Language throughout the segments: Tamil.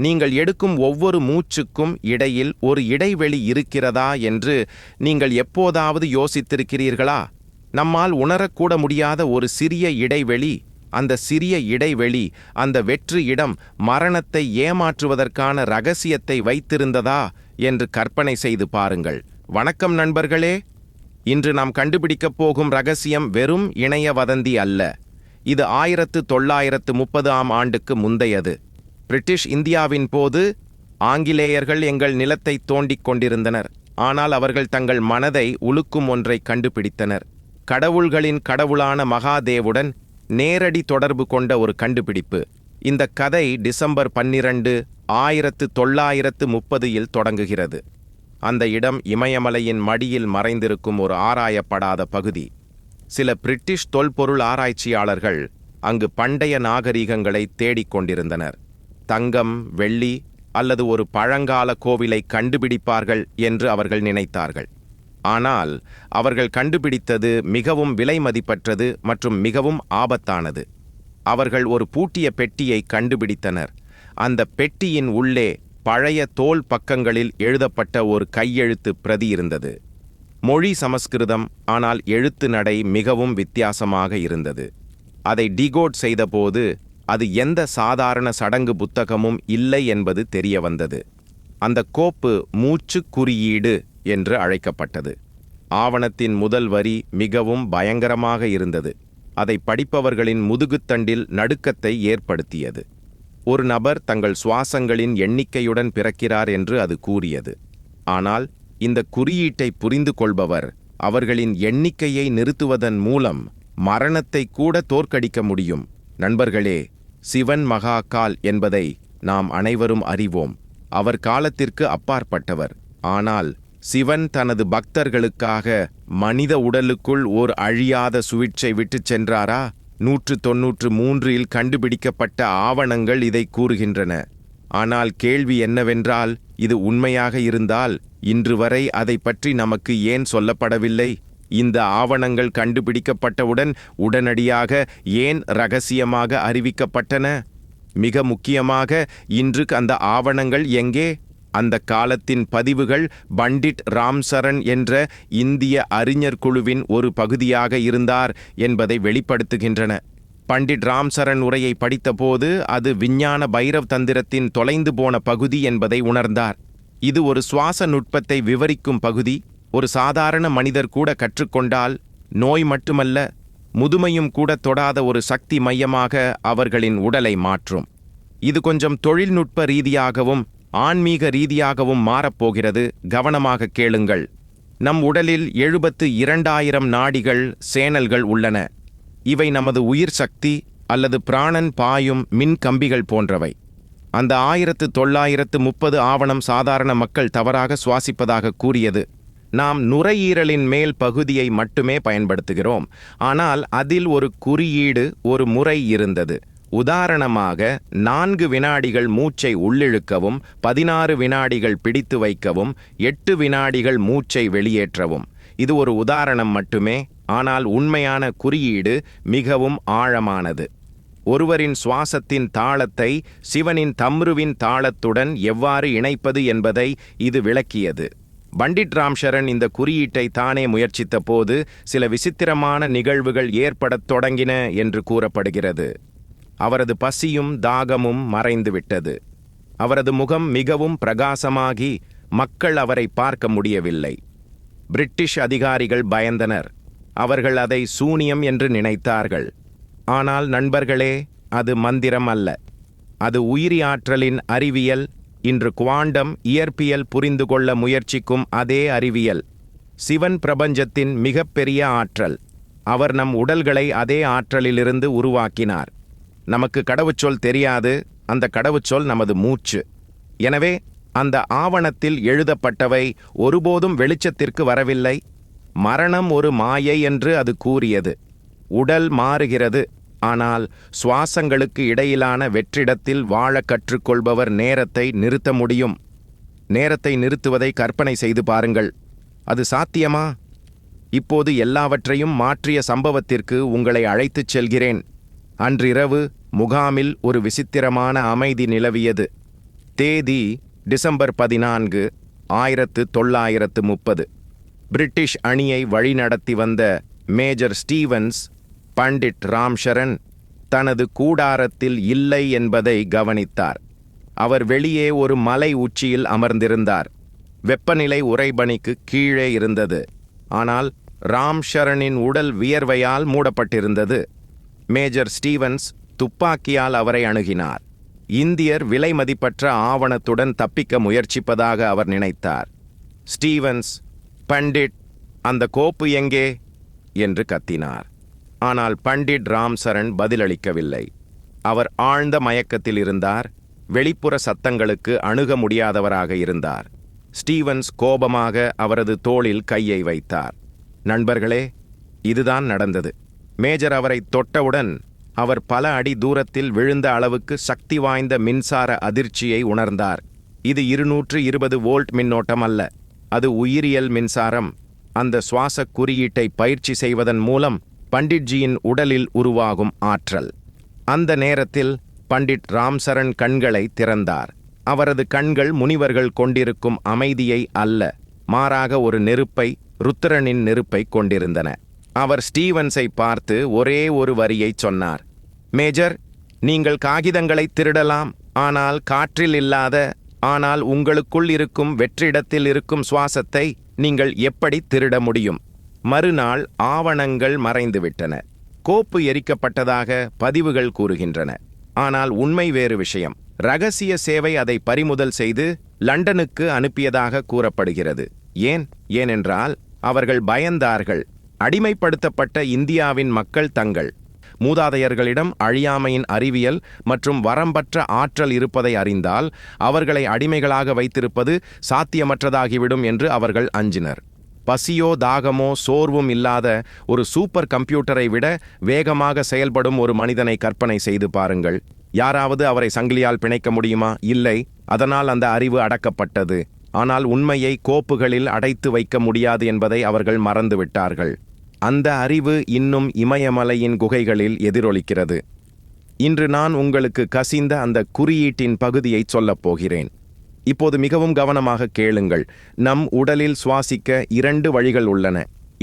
நீங்கள் எடுக்கும் ஒவ்வொரு மூச்சுக்கும் இடையில் ஒரு இடைவெளி இருக்கிறதா என்று நீங்கள் எப்போதாவது யோசித்திருக்கிறீர்களா? நம்மால் உணரக்கூட முடியாத ஒரு சிறிய இடைவெளி அந்த சிறிய இடைவெளி அந்த வெற்று இடம் மரணத்தை ஏமாற்றுவதற்கான ரகசியத்தை வைத்திருந்ததா என்று கற்பனை செய்து பாருங்கள். வணக்கம் நண்பர்களே. இன்று நாம் கண்டுபிடிக்கப் போகும் ரகசியம் வெறும் இணைய வதந்தி அல்ல. இது ஆயிரத்து தொள்ளாயிரத்து முப்பது ஆம் ஆண்டுக்கு முந்தையது. பிரிட்டிஷ் இந்தியாவின் போது ஆங்கிலேயர்கள் எங்கள் நிலத்தை தோண்டிக் கொண்டிருந்தனர். ஆனால் அவர்கள் தங்கள் மனதை உலுக்கும் ஒன்றை கண்டுபிடித்தனர். கடவுள்களின் கடவுளான மகாதேவுடன் நேரடி தொடர்பு கொண்ட ஒரு கண்டுபிடிப்பு. இந்த கதை டிசம்பர் பன்னிரண்டு ஆயிரத்து தொள்ளாயிரத்து முப்பதில் தொடங்குகிறது. அந்த இடம் இமயமலையின் மடியில் மறைந்திருக்கும் ஒரு ஆராயப்படாத பகுதி. சில பிரிட்டிஷ் தொல்பொருள் ஆராய்ச்சியாளர்கள் அங்கு பண்டைய நாகரீகங்களை தேடிக் கொண்டிருந்தனர். தங்கம் வெள்ளி அல்லது ஒரு பழங்கால கோவிலை கண்டுபிடிப்பார்கள் என்று அவர்கள் நினைத்தார்கள். ஆனால் அவர்கள் கண்டுபிடித்தது மிகவும் விலைமதிப்பற்றது மற்றும் மிகவும் ஆபத்தானது. அவர்கள் ஒரு பூட்டிய பெட்டியை கண்டுபிடித்தனர். அந்த பெட்டியின் உள்ளே பழைய தோல் பக்கங்களில் எழுதப்பட்ட ஒரு கையெழுத்து பிரதி இருந்தது. மொழி சமஸ்கிருதம் ஆனால் எழுத்து நடை மிகவும் வித்தியாசமாக இருந்தது. அதை டிகோட் செய்தபோது அது எந்த சாதாரண சடங்கு புத்தகமும் இல்லை என்பது தெரிய வந்தது அந்த கோப்பு மூச்சு குறியீடு என்று அழைக்கப்பட்டது. ஆவணத்தின் முதல் வரி மிகவும் பயங்கரமாக இருந்தது. அதை படிப்பவர்களின் முதுகுத்தண்டில் நடுக்கத்தை ஏற்படுத்தியது. ஒரு நபர் தங்கள் சுவாசங்களின் எண்ணிக்கையுடன் பிறக்கிறார் என்று அது கூறியது. ஆனால் இந்த குறியீட்டை புரிந்து கொள்பவர் அவர்களின் எண்ணிக்கையை நிறுத்துவதன் மூலம் மரணத்தை கூட தோற்கடிக்க முடியும். நண்பர்களே சிவன் மகாகால் என்பதை நாம் அனைவரும் அறிவோம். அவர் காலத்திற்கு அப்பாற்பட்டவர். ஆனால் சிவன் தனது பக்தர்களுக்காக மனித உடலுக்குள் ஓர் அழியாத சுவிட்சை விட்டுச் சென்றாரா? நூற்று தொன்னூற்று மூன்றில் கண்டுபிடிக்கப்பட்ட ஆவணங்கள் இதை கூறுகின்றன. ஆனால் கேள்வி என்னவென்றால் இது உண்மையாக இருந்தால் இன்று வரை அதை பற்றி நமக்கு ஏன் சொல்லப்படவில்லை? இந்த ஆவணங்கள் கண்டுபிடிக்கப்பட்டவுடன் உடனடியாக ஏன் ரகசியமாக அறிவிக்கப்பட்டன? மிக முக்கியமாக இன்று அந்த ஆவணங்கள் எங்கே? அந்த காலத்தின் பதிவுகள் பண்டிட் ராம்சரண் என்ற இந்திய அறிஞர் குழுவின் ஒரு பகுதியாக இருந்தார் என்பதை வெளிப்படுத்துகின்றன. பண்டிட் ராம்சரண் உரையை படித்தபோது அது விஞ்ஞான பைரவ் தந்திரத்தின் தொலைந்து போன பகுதி என்பதை உணர்ந்தார். இது ஒரு சுவாச நுட்பத்தை விவரிக்கும் பகுதி. ஒரு சாதாரண மனிதர் கூட கற்றுக்கொண்டால் நோய் மட்டுமல்ல முதுமையும் கூட தொடாத ஒரு சக்தி மையமாக அவர்களின் உடலை மாற்றும். இது கொஞ்சம் தொழில்நுட்ப ரீதியாகவும் ஆன்மீக ரீதியாகவும் மாறப்போகிறது. கவனமாக கேளுங்கள். நம் உடலில் எழுபத்து இரண்டாயிரம் நாடிகள் சேனல்கள் உள்ளன. இவை நமது உயிர் சக்தி அல்லது பிராணன் பாயும் மின் கம்பிகள் போன்றவை. அந்த ஆயிரத்து தொள்ளாயிரத்து முப்பது ஆவணம் சாதாரண மக்கள் தவறாக சுவாசிப்பதாக கூறியது. நாம் நுரையீரலின் மேல் பகுதியை மட்டுமே பயன்படுத்துகிறோம். ஆனால் அதில் ஒரு குறியீடு ஒரு முறை இருந்தது. உதாரணமாக நான்கு வினாடிகள் மூச்சை உள்ளிழுக்கவும் பதினாறு வினாடிகள் பிடித்து வைக்கவும் எட்டு வினாடிகள் மூச்சை வெளியேற்றவும். இது ஒரு உதாரணம் மட்டுமே ஆனால் உண்மையான குறியீடு மிகவும் ஆழமானது. ஒருவரின் சுவாசத்தின் தாளத்தை சிவனின் தம்ருவின் தாளத்துடன் எவ்வாறு இணைப்பது என்பதை இது விளக்கியது. பண்டிட் ராம்சரண் இந்த குறியீட்டை தானே முயற்சித்த போது சில விசித்திரமான நிகழ்வுகள் ஏற்படத் தொடங்கின என்று கூறப்படுகிறது. அவரது பசியும் தாகமும் மறைந்துவிட்டது. அவரது முகம் மிகவும் பிரகாசமாகி மக்கள் அவரை பார்க்க முடியவில்லை. பிரிட்டிஷ் அதிகாரிகள் பயந்தனர். அவர்கள் அதை சூனியம் என்று நினைத்தார்கள். ஆனால் நண்பர்களே அது மந்திரம் அல்ல. அது உயிரி ஆற்றலின் அறிவியல் இன்று குவாண்டம் இயற்பியல் புரிந்து கொள்ள முயற்சிக்கும் அதே அறிவியல். சிவன் பிரபஞ்சத்தின் மிகப்பெரிய ஆற்றல். அவர் நம் உடல்களை அதே ஆற்றலிலிருந்து உருவாக்கினார். நமக்கு கடவுச்சொல் தெரியாது அந்த கடவுச்சொல் நமது மூச்சு. எனவே அந்த ஆவணத்தில் எழுதப்பட்டவை ஒருபோதும் வெளிச்சத்திற்கு வரவில்லை. மரணம் ஒரு மாயை என்று அது கூறியது. உடல் மாறுகிறது. ஆனால் சுவாசங்களுக்கு இடையிலான வெற்றிடத்தில் வாழ கற்றுக்கொள்பவர் நேரத்தை நிறுத்த முடியும். நேரத்தை நிறுத்துவதை கற்பனை செய்து பாருங்கள். அது சாத்தியமா? இப்போது எல்லாவற்றையும் மாற்றிய சம்பவத்திற்கு உங்களை அழைத்துச் செல்கிறேன். அன்றிரவு முகாமில் ஒரு விசித்திரமான அமைதி நிலவியது. தேதி டிசம்பர் பதினான்கு ஆயிரத்து தொள்ளாயிரத்து முப்பது. பிரிட்டிஷ் அணியை வழிநடத்தி வந்த மேஜர் ஸ்டீவன்ஸ் பண்டிட் ராம்சரண் தனது கூடாரத்தில் இல்லை என்பதை கவனித்தார். அவர் வெளியே ஒரு மலை உச்சியில் அமர்ந்திருந்தார். வெப்பநிலை உறைபனிக்கு கீழே இருந்தது. ஆனால் ராம்ஷரணின் உடல் வியர்வையால் மூடப்பட்டிருந்தது. மேஜர் ஸ்டீவன்ஸ் துப்பாக்கியால் அவரை அணுகினார். இந்தியர் விலைமதிப்பற்ற ஆவணத்துடன் தப்பிக்க முயற்சிப்பதாக அவர் நினைத்தார். ஸ்டீவன்ஸ் பண்டிட் அந்த கோப்பு எங்கே? என்று கத்தினார். ஆனால் பண்டிட் ராம் சரண் பதிலளிக்கவில்லை. அவர் ஆழ்ந்த மயக்கத்தில் இருந்தார் வெளிப்புற சத்தங்களுக்கு அணுக முடியாதவராக இருந்தார். ஸ்டீவன்ஸ் கோபமாக அவரது தோளில் கையை வைத்தார். நண்பர்களே இதுதான் நடந்தது. மேஜர் அவரை தொட்டவுடன் அவர் பல அடி தூரத்தில் விழுந்த அளவுக்கு சக்தி வாய்ந்த மின்சார அதிர்ச்சியை உணர்ந்தார். இது இருநூற்று இருபது வோல்ட் மின்னோட்டம் அல்ல அது உயிரியல் மின்சாரம். அந்த சுவாச குறியீட்டை பயிற்சி செய்வதன் மூலம் பண்டிட்ஜியின் உடலில் உருவாகும் ஆற்றல். அந்த நேரத்தில் பண்டிட் ராம்சரண் கண்களை திறந்தார். அவரது கண்கள் முனிவர்கள் கொண்டிருக்கும் அமைதியை அல்ல மாறாக ஒரு நெருப்பை ருத்திரனின் நெருப்பை கொண்டிருந்தன. அவர் ஸ்டீவன்ஸை பார்த்து ஒரே ஒரு வரியைச் சொன்னார். மேஜர் நீங்கள் காகிதங்களை திருடலாம் ஆனால் காற்றில் இல்லாத ஆனால் உங்களுக்குள் இருக்கும் வெற்றிடத்தில் இருக்கும் சுவாசத்தை நீங்கள் எப்படி திருட முடியும்? மறுநாள் ஆவணங்கள் மறைந்துவிட்டன. கோப்பு எரிக்கப்பட்டதாக பதிவுகள் கூறுகின்றன. ஆனால் உண்மை வேறு விஷயம். ரகசிய சேவை அதை பறிமுதல் செய்து லண்டனுக்கு அனுப்பியதாக கூறப்படுகிறது. ஏன்? ஏனென்றால் அவர்கள் பயந்தார்கள். அடிமைப்படுத்தப்பட்ட இந்தியாவின் மக்கள் தங்கள் மூதாதையர்களிடம் அழியாமையின் அறிவியல் மற்றும் வரம்பற்ற ஆற்றல் இருப்பதை அறிந்தால் அவர்களை அடிமைகளாக வைத்திருப்பது சாத்தியமற்றதாகிவிடும் என்று அவர்கள் அஞ்சினர். பசியோ தாகமோ சோர்வும் இல்லாத ஒரு சூப்பர் கம்ப்யூட்டரை விட வேகமாக செயல்படும் ஒரு மனிதனை கற்பனை செய்து பாருங்கள். யாராவது அவரை சங்கிலியால் பிணைக்க முடியுமா? இல்லை. அதனால் அந்த அறிவு அடக்கப்பட்டது. ஆனால் உண்மையை கோப்புகளில் அடைத்து வைக்க முடியாது என்பதை அவர்கள் மறந்துவிட்டார்கள் அந்த அறிவு இன்னும் இமயமலையின் குகைகளில் எதிரொலிக்கிறது. இன்று நான் உங்களுக்கு கசிந்த அந்த குறியீட்டின் பகுதியைச் சொல்லப் போகிறேன். இப்போது மிகவும் கவனமாக கேளுங்கள். நம் உடலில் சுவாசிக்க இரண்டு வழிகள் உள்ளன.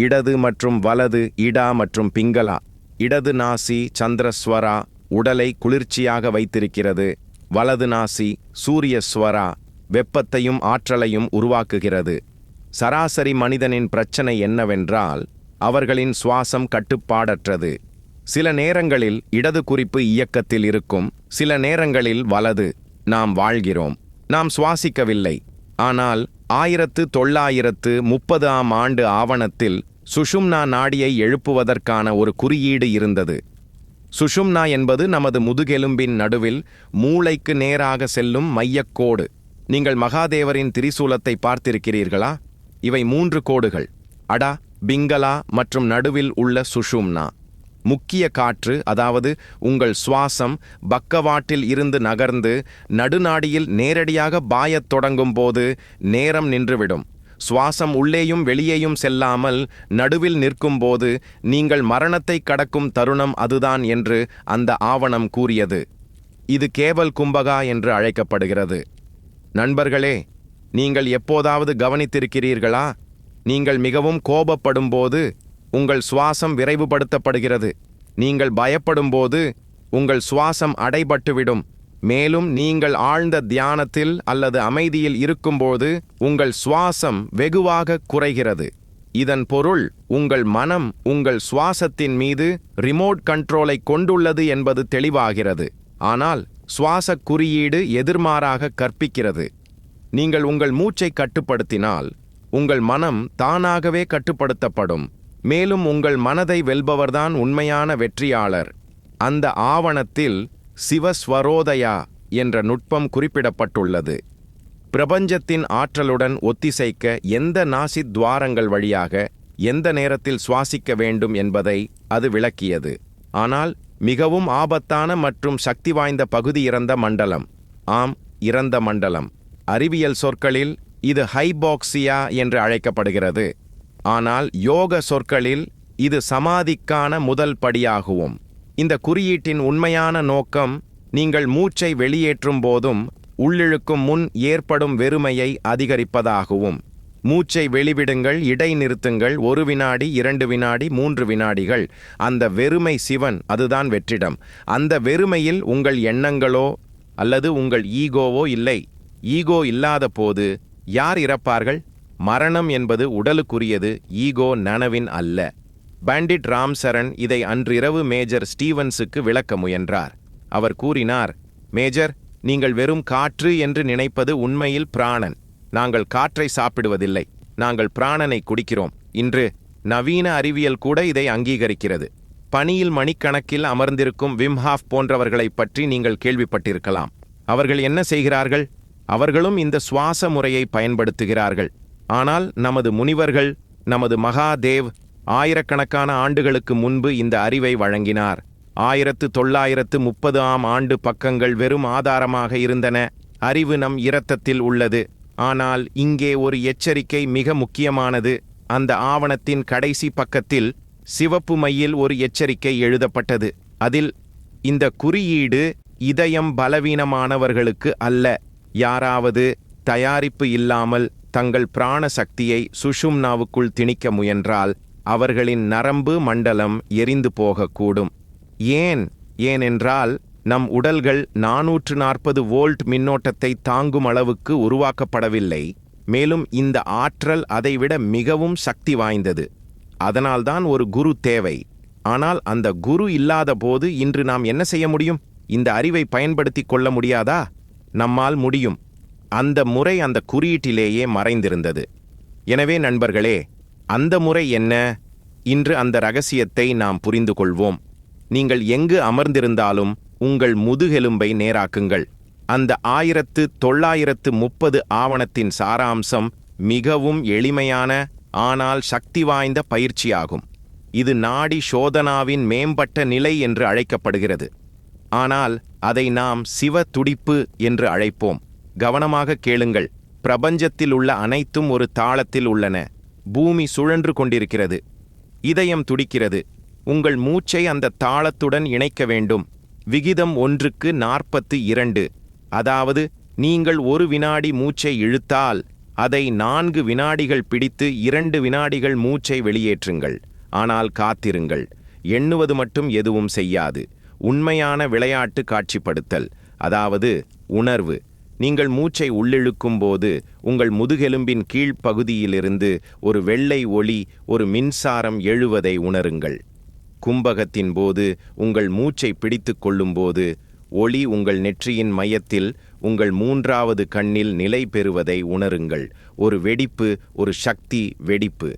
இடது மற்றும் வலது இடா மற்றும் பிங்களா. இடது நாசி சந்திரஸ்வரா உடலை குளிர்ச்சியாக வைத்திருக்கிறது. வலது நாசி சூரியஸ்வரா வெப்பத்தையும் ஆற்றலையும் உருவாக்குகிறது. சராசரி மனிதனின் பிரச்சனை என்னவென்றால் அவர்களின் சுவாசம் கட்டுப்பாடற்றது. சில நேரங்களில் இடது குறிப்பு இயக்கத்தில் இருக்கும் சில நேரங்களில் வலது. நாம் வாழ்கிறோம். நாம் சுவாசிக்கவில்லை. ஆனால் ஆயிரத்து தொள்ளாயிரத்து முப்பது ஆம் ஆண்டு ஆவணத்தில் சுஷும்னா நாடியை எழுப்புவதற்கான ஒரு குறியீடு இருந்தது. சுஷும்னா என்பது நமது முதுகெலும்பின் நடுவில் மூளைக்கு நேராக செல்லும் மையக்கோடு. நீங்கள் மகாதேவரின் திரிசூலத்தை பார்த்திருக்கிறீர்களா? இவை மூன்று கோடுகள். அடா பிங்களா மற்றும் நடுவில் உள்ள சுஷும்னா. முக்கிய காற்று அதாவது உங்கள் சுவாசம் பக்கவாட்டில் இருந்து நகர்ந்து நடுநாடியில் நேரடியாக பாயத் தொடங்கும் போது நேரம் நின்றுவிடும். சுவாசம் உள்ளேயும் வெளியேயும் செல்லாமல் நடுவில் நிற்கும்போது நீங்கள் மரணத்தை கடக்கும் தருணம் அதுதான் என்று அந்த ஆவணம் கூறியது. இது கேவல் கும்பகா என்று அழைக்கப்படுகிறது. நண்பர்களே நீங்கள் எப்போதாவது கவனித்திருக்கிறீர்களா? நீங்கள் மிகவும் கோபப்படும்போது உங்கள் சுவாசம் விரைவுபடுத்தப்படுகிறது. நீங்கள் பயப்படும்போது உங்கள் சுவாசம் அடைபட்டுவிடும். மேலும் நீங்கள் ஆழ்ந்த தியானத்தில் அல்லது அமைதியில் இருக்கும்போது உங்கள் சுவாசம் வெகுவாக குறைகிறது. இதன் பொருள் உங்கள் மனம் உங்கள் சுவாசத்தின் மீது ரிமோட் கண்ட்ரோலை கொண்டுள்ளது என்பது தெளிவாகிறது. ஆனால் சுவாச குறியீடு எதிர்மாறாக கற்பிக்கிறது. நீங்கள் உங்கள் மூச்சை கட்டுப்படுத்தினால் உங்கள் மனம் தானாகவே கட்டுப்படுத்தப்படும். மேலும் உங்கள் மனதை வெல்பவர்தான் உண்மையான வெற்றியாளர். அந்த ஆவணத்தில் சிவஸ்வரோதயா என்ற நுட்பம் குறிப்பிடப்பட்டுள்ளது. பிரபஞ்சத்தின் ஆற்றலுடன் ஒத்திசைக்க எந்த நாசித் துவாரங்கள் வழியாக எந்த நேரத்தில் சுவாசிக்க வேண்டும் என்பதை அது விளக்கியது. ஆனால் மிகவும் ஆபத்தான மற்றும் சக்தி வாய்ந்த பகுதி இறந்த மண்டலம். ஆம் இறந்த மண்டலம். அறிவியல் சொற்களில் இது ஹைபாக்சியா என்று அழைக்கப்படுகிறது. ஆனால் யோக சொற்களில் இது சமாதிக்கான முதல் படியாகுவும். இந்த குறியீட்டின் உண்மையான நோக்கம் நீங்கள் மூச்சை வெளியேற்றும் போதும் உள்ளிழுக்கும் முன் ஏற்படும் வெறுமையை அதிகரிப்பதாகவும். மூச்சை வெளிவிடுங்கள் இடைநிறுத்துங்கள் ஒரு வினாடி இரண்டு வினாடி மூன்று வினாடிகள். அந்த வெறுமை சிவன் அதுதான் வெற்றிடம். அந்த வெறுமையில் உங்கள் எண்ணங்களோ அல்லது உங்கள் ஈகோவோ இல்லை. ஈகோ இல்லாத போது யார் இறப்பார்கள்? மரணம் என்பது உடலுக்குரியது ஈகோ நனவின் அல்ல. பேண்டிட் ராம் சரண் இதை அன்றிரவு மேஜர் ஸ்டீவன்ஸுக்கு விளக்க முயன்றார். அவர் கூறினார் மேஜர் நீங்கள் வெறும் காற்று என்று நினைப்பது உண்மையில் பிராணன். நாங்கள் காற்றை சாப்பிடுவதில்லை. நாங்கள் பிராணனை குடிக்கிறோம். இன்று நவீன அறிவியல் கூட இதை அங்கீகரிக்கிறது. பணியில் மணிக்கணக்கில் அமர்ந்திருக்கும் விம்ஹாஃப் போன்றவர்களைப் பற்றி நீங்கள் கேள்விப்பட்டிருக்கலாம். அவர்கள் என்ன செய்கிறார்கள்? அவர்களும் இந்த சுவாச முறையை பயன்படுத்துகிறார்கள். ஆனால் நமது முனிவர்கள் நமது மகாதேவ் ஆயிரக்கணக்கான ஆண்டுகளுக்கு முன்பு இந்த அறிவை வழங்கினார். ஆயிரத்து தொள்ளாயிரத்து முப்பது ஆம் ஆண்டு பக்கங்கள் வெறும் ஆதாரமாக இருந்தன. அறிவு நம் இரத்தத்தில் உள்ளது. ஆனால் இங்கே ஒரு எச்சரிக்கை மிக முக்கியமானது. அந்த ஆவணத்தின் கடைசி பக்கத்தில் சிவப்பு மையில் ஒரு எச்சரிக்கை எழுதப்பட்டது. அதில் இந்த குறியீடு இதயம் பலவீனமானவர்களுக்கு அல்ல. யாராவது தயாரிப்பு இல்லாமல் தங்கள் பிராண சக்தியை சுஷும்னாவுக்குள் திணிக்க முயன்றால் அவர்களின் நரம்பு மண்டலம் எரிந்து போகக்கூடும். ஏன்? ஏனென்றால் நம் உடல்கள் நாநூற்று நாற்பது வோல்ட் மின்னோட்டத்தை தாங்கும் அளவுக்கு உருவாக்கப்படவில்லை. மேலும் இந்த ஆற்றல் அதைவிட மிகவும் சக்தி வாய்ந்தது. அதனால்தான் ஒரு குரு தேவை. ஆனால் அந்த குரு இல்லாத போது இன்று நாம் என்ன செய்ய முடியும்? இந்த அறிவை பயன்படுத்தி கொள்ள முடியாதா? நம்மால் முடியும். அந்த முறை அந்த குறியீட்டிலேயே மறைந்திருந்தது. எனவே நண்பர்களே அந்த முறை என்ன? இன்று அந்த ரகசியத்தை நாம் புரிந்து கொள்வோம். நீங்கள் எங்கு அமர்ந்திருந்தாலும் உங்கள் முதுகெலும்பை நேராக்குங்கள். அந்த ஆயிரத்து தொள்ளாயிரத்து முப்பது ஆவணத்தின் சாராம்சம் மிகவும் எளிமையான ஆனால் சக்தி வாய்ந்த பயிற்சியாகும். இது நாடி சோதனாவின் மேம்பட்ட நிலை என்று அழைக்கப்படுகிறது. ஆனால் அதை நாம் சிவ துடிப்பு என்று அழைப்போம். கவனமாக கேளுங்கள். பிரபஞ்சத்தில் உள்ள அனைத்தும் ஒரு தாளத்தில் உள்ளன. பூமி சுழன்று கொண்டிருக்கிறது. இதயம் துடிக்கிறது. உங்கள் மூச்சை அந்த தாளத்துடன் இணைக்க வேண்டும். விகிதம் ஒன்றுக்கு நாற்பத்து இரண்டு. அதாவது நீங்கள் ஒரு வினாடி மூச்சை இழுத்தால் அதை நான்கு வினாடிகள் பிடித்து இரண்டு வினாடிகள் மூச்சை வெளியேற்றுங்கள். ஆனால் காத்திருங்கள். எண்ணுவது மட்டும் எதுவும் செய்யாது. உண்மையான விளையாட்டு காட்சிப்படுத்தல். அதாவது உணர்வு. நீங்கள் மூச்சை உள்ளிழுக்கும் போது உங்கள் முதுகெலும்பின் கீழ்ப்பகுதியிலிருந்து ஒரு வெள்ளை ஒளி ஒரு மின்சாரம் எழுவதை உணருங்கள். கும்பகத்தின் போது உங்கள் மூச்சை பிடித்து கொள்ளும்போது ஒளி உங்கள் நெற்றியின் மையத்தில் உங்கள் மூன்றாவது கண்ணில் நிலை பெறுவதை உணருங்கள். ஒரு வெடிப்பு ஒரு சக்தி வெடிப்பு.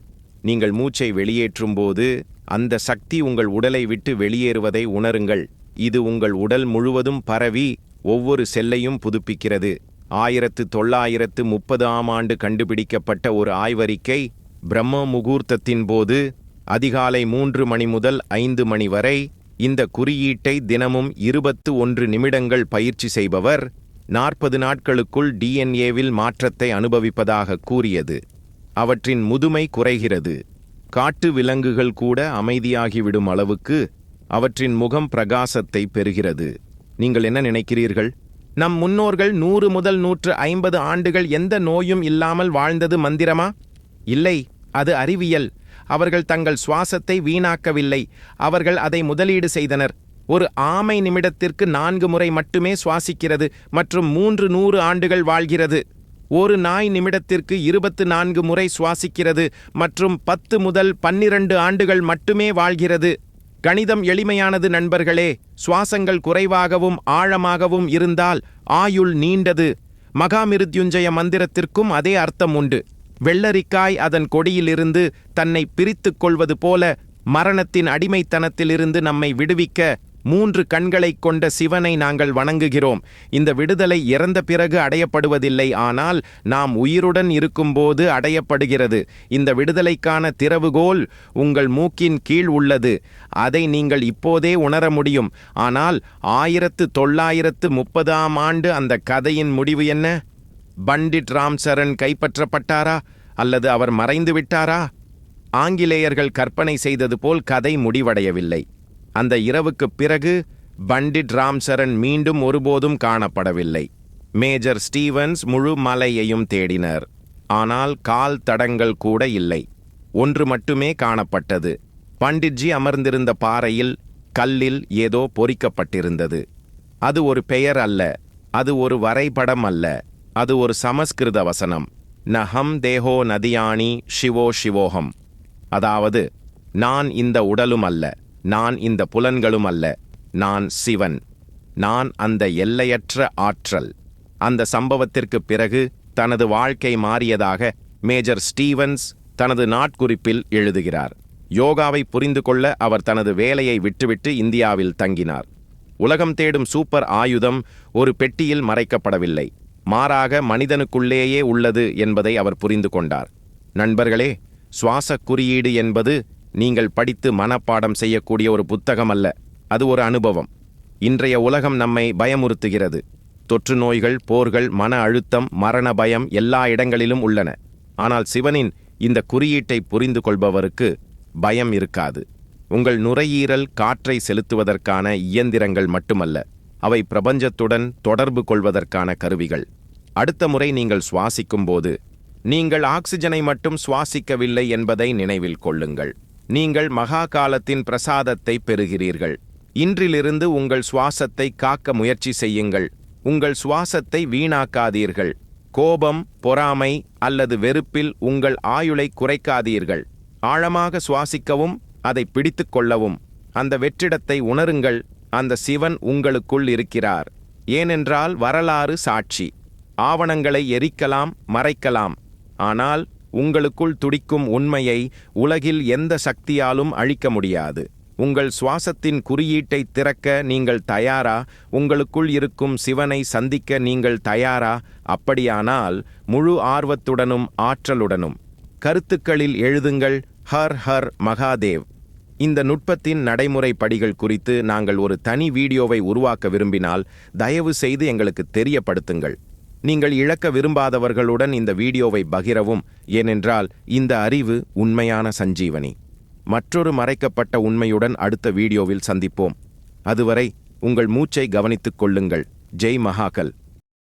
நீங்கள் மூச்சை வெளியேற்றும்போது அந்த சக்தி உங்கள் உடலை விட்டு வெளியேறுவதை உணருங்கள். இது உங்கள் உடல் முழுவதும் பரவி ஒவ்வொரு செல்லையும் புதுப்பிக்கிறது. ஆயிரத்து தொள்ளாயிரத்து முப்பது ஆம் ஆண்டு கண்டுபிடிக்கப்பட்ட ஒரு ஆய்வறிக்கை பிரம்ம முகூர்த்தத்தின் போது அதிகாலை மூன்று மணி முதல் ஐந்து மணி வரை இந்த குறியீட்டை தினமும் இருபத்து ஒன்று நிமிடங்கள் பயிற்சி செய்பவர் நாற்பது நாட்களுக்குள் டிஎன்ஏவில் மாற்றத்தை அனுபவிப்பதாக கூறியது. அவற்றின் முதுமை குறைகிறது. காட்டு விலங்குகள் கூட அமைதியாகிவிடும் அளவுக்கு அவற்றின் முகம் பிரகாசத்தை பெறுகிறது. நீங்கள் என்ன நினைக்கிறீர்கள்? நம் முன்னோர்கள் நூறு முதல் நூற்று ஐம்பது ஆண்டுகள் எந்த நோயும் இல்லாமல் வாழ்ந்தது மந்திரமா? இல்லை அது அறிவியல். அவர்கள் தங்கள் சுவாசத்தை வீணாக்கவில்லை. அவர்கள் அதை முதலீடு செய்தனர். ஒரு ஆமை நிமிடத்திற்கு நான்கு முறை மட்டுமே சுவாசிக்கிறது மற்றும் மூன்று நூறு ஆண்டுகள் வாழ்கிறது. ஒரு நாய் நிமிடத்திற்கு இருபத்து நான்கு முறை சுவாசிக்கிறது மற்றும் பத்து முதல் பன்னிரண்டு ஆண்டுகள் மட்டுமே வாழ்கிறது. கணிதம் எளிமையானது நண்பர்களே சுவாசங்கள் குறைவாகவும் ஆழமாகவும் இருந்தால் ஆயுள் நீண்டது. மகாமிருத்யுஞ்சய மந்திரத்திற்கும் அதே அர்த்தம் உண்டு. வெள்ளரிக்காய் அதன் கொடியிலிருந்து தன்னை பிரித்துக் கொள்வது போல மரணத்தின் அடிமைத்தனத்திலிருந்து நம்மை விடுவிக்க மூன்று கண்களைக் கொண்ட சிவனை நாங்கள் வணங்குகிறோம். இந்த விடுதலை இறந்த பிறகு அடையப்படுவதில்லை ஆனால் நாம் உயிருடன் இருக்கும்போது அடையப்படுகிறது. இந்த விடுதலைக்கான திறவுகோல் உங்கள் மூக்கின் கீழ் உள்ளது. அதை நீங்கள் இப்போதே உணர முடியும். ஆனால் ஆயிரத்து தொள்ளாயிரத்து முப்பதாம் ஆண்டு அந்த கதையின் முடிவு என்ன? பண்டிட் ராம் சரண் கைப்பற்றப்பட்டாரா? அல்லது அவர் மறைந்து விட்டாரா ஆங்கிலேயர்கள் கற்பனை செய்தது போல் கதை முடிவடையவில்லை. அந்த இரவுக்குப் பிறகு பண்டிட் ராம்சரன் மீண்டும் ஒருபோதும் காணப்படவில்லை. மேஜர் ஸ்டீவன்ஸ் முழு மலையையும் தேடினர். ஆனால் கால் தடங்கள் கூட இல்லை. ஒன்று மட்டுமே காணப்பட்டது. பண்டிட்ஜி அமர்ந்திருந்த பாறையில் கல்லில் ஏதோ பொறிக்கப்பட்டிருந்தது. அது ஒரு பெயர் அல்ல. அது ஒரு வரைபடம் அல்ல. அது ஒரு சமஸ்கிருத வசனம். நஹம் தேஹோ நதியாணி ஷிவோ ஷிவோஹம். அதாவது நான் இந்த உடலும் அல்ல. நான் இந்த புலன்களும் அல்ல நான் சிவன். நான் அந்த எல்லையற்ற ஆற்றல். அந்த சம்பவத்திற்கு பிறகு தனது வாழ்க்கை மாறியதாக மேஜர் ஸ்டீவன்ஸ் தனது நாட்குறிப்பில் எழுதுகிறார். யோகாவை புரிந்து கொள்ள அவர் தனது வேலையை விட்டுவிட்டு இந்தியாவில் தங்கினார். உலகம் தேடும் சூப்பர் ஆயுதம் ஒரு பெட்டியில் மறைக்கப்படவில்லை. மாறாக மனிதனுக்குள்ளேயே உள்ளது என்பதை அவர் புரிந்து கொண்டார். நண்பர்களே சுவாசக் குறியீடு என்பது நீங்கள் படித்து மனப்பாடம் செய்யக்கூடிய ஒரு புத்தகம் அல்ல அது ஒரு அனுபவம். இன்றைய உலகம் நம்மை பயமுறுத்துகிறது. தொற்று நோய்கள் போர்கள் மன அழுத்தம் மரண பயம் எல்லா இடங்களிலும் உள்ளன. ஆனால் சிவனின் இந்த குறியீட்டை புரிந்து கொள்பவருக்கு பயம் இருக்காது. உங்கள் நுரையீரல் காற்றை செலுத்துவதற்கான இயந்திரங்கள் மட்டுமல்ல. அவை பிரபஞ்சத்துடன் தொடர்பு கொள்வதற்கான கருவிகள். அடுத்த முறை நீங்கள் சுவாசிக்கும்போது நீங்கள் ஆக்சிஜனை மட்டும் சுவாசிக்கவில்லை என்பதை நினைவில் கொள்ளுங்கள். நீங்கள் மகா காலத்தின் பிரசாதத்தை பெறுகிறீர்கள். இன்றிலிருந்து உங்கள் சுவாசத்தை காக்க முயற்சி செய்யுங்கள். உங்கள் சுவாசத்தை வீணாக்காதீர்கள். கோபம் பொறாமை அல்லது வெறுப்பில் உங்கள் ஆயுளை குறைக்காதீர்கள். ஆழமாக சுவாசிக்கவும் அதை பிடித்துக்கொள்ளவும் அந்த வெற்றிடத்தை உணருங்கள். அந்த சிவன் உங்களுக்குள் இருக்கிறார். ஏனென்றால் வரலாறு சாட்சி. ஆவணங்களை எரிக்கலாம் மறைக்கலாம். ஆனால் உங்களுக்குள் துடிக்கும் உண்மையை உலகில் எந்த சக்தியாலும் அழிக்க முடியாது. உங்கள் சுவாசத்தின் குறியீட்டை திறக்க நீங்கள் தயாரா? உங்களுக்குள் இருக்கும் சிவனை சந்திக்க நீங்கள் தயாரா? அப்படியானால் முழு ஆர்வத்துடனும் ஆற்றலுடனும். கருத்துக்களில் எழுதுங்கள் ஹர் ஹர் மகாதேவ். இந்த நுட்பத்தின் நடைமுறை படிகள் குறித்து நாங்கள் ஒரு தனி வீடியோவை உருவாக்க விரும்பினால் தயவு செய்து எங்களுக்கு தெரியப்படுத்துங்கள். நீங்கள் இழக்க விரும்பாதவர்களுடன் இந்த வீடியோவை பகிரவும் ஏனென்றால் இந்த அறிவு உண்மையான சஞ்சீவனி. மற்றொரு மறைக்கப்பட்ட உண்மையுடன் அடுத்த வீடியோவில் சந்திப்போம். அதுவரை உங்கள் மூச்சை கவனித்துக் கொள்ளுங்கள். ஜெய் மகாகல்.